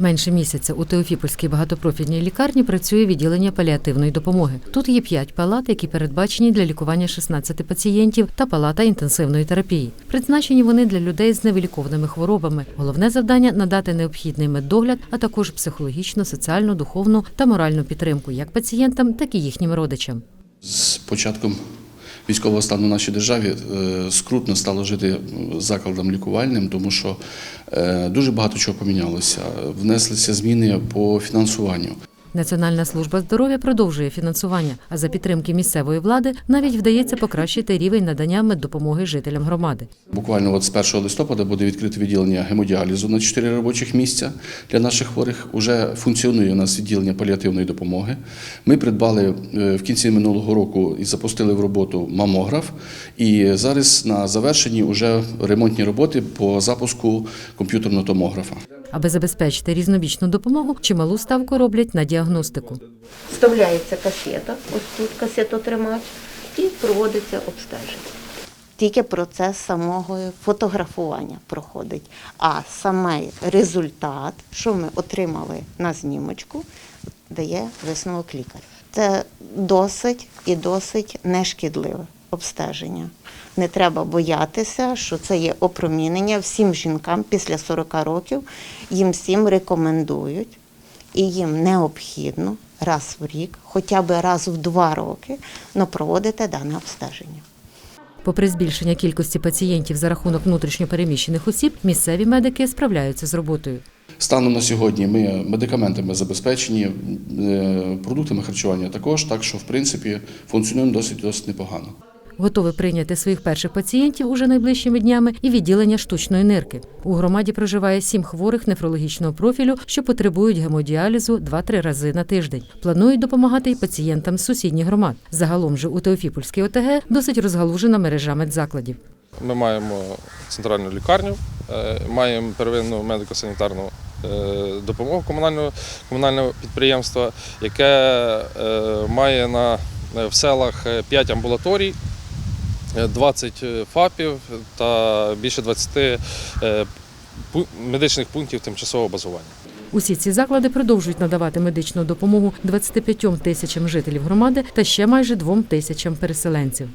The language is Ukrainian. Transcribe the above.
Менше місяця у Теофіпольській багатопрофільній лікарні працює відділення паліативної допомоги. Тут є п'ять палат, які передбачені для лікування 16 пацієнтів та палата інтенсивної терапії. Призначені вони для людей з невилікованими хворобами. Головне завдання надати необхідний медогляд, а також психологічну, соціальну, духовну та моральну підтримку як пацієнтам, так і їхнім родичам. З початком військового стану в нашій державі е, скрутно стало жити закладам лікувальним, тому що е, дуже багато чого помінялося. Внеслися зміни по фінансуванню. Національна служба здоров'я продовжує фінансування, а за підтримки місцевої влади навіть вдається покращити рівень надання меддопомоги жителям громади. Буквально от з 1 листопада буде відкрите відділення гемодіалізу на 4 робочих місця для наших хворих. Уже функціонує у нас відділення паліативної допомоги. Ми придбали е, в кінці минулого року і запустили в роботу мамограф. І зараз на завершенні вже ремонтні роботи по запуску комп'ютерного томографа. Аби забезпечити різнобічну допомогу, чималу ставку роблять на діагностику. Вставляється касета, ось тут касетотримач, і проводиться обстеження. Тільки процес самого фотографування проходить, а саме результат, що ми отримали на знімочку, дає висновок лікаря. Це досить і досить нешкідливе обстеження. Не треба боятися, що це є опромінення всім жінкам після 40 років. Їм всім рекомендують і їм необхідно раз в рік, хоча б раз в два роки, но проводити дане обстеження. Попри збільшення кількості пацієнтів за рахунок внутрішньопереміщених осіб, місцеві медики справляються з роботою. Станом на сьогодні ми медикаментами забезпечені, е, продуктами харчування також, так що в принципі функціонуємо досить досить непогано. Готові прийняти своїх перших пацієнтів уже найближчими днями і відділення штучної нирки. У громаді проживає сім хворих нефрологічного профілю, що потребують гемодіалізу 2-3 рази на тиждень. Планують допомагати й пацієнтам з сусідніх громад. Загалом же у Теофіпольській ОТГ досить розгалужена мережа медзакладів. Ми маємо центральну лікарню, е, маємо первинну медико-санітарну е, допомогу комунального, комунального підприємства, яке е, має на, в селах 5 амбулаторій, 20 ФАПів та більше 20 е, медичних пунктів тимчасового базування. Усі ці заклади продовжують надавати медичну допомогу 25 тисячам жителів громади та ще майже 2 тисячам переселенців.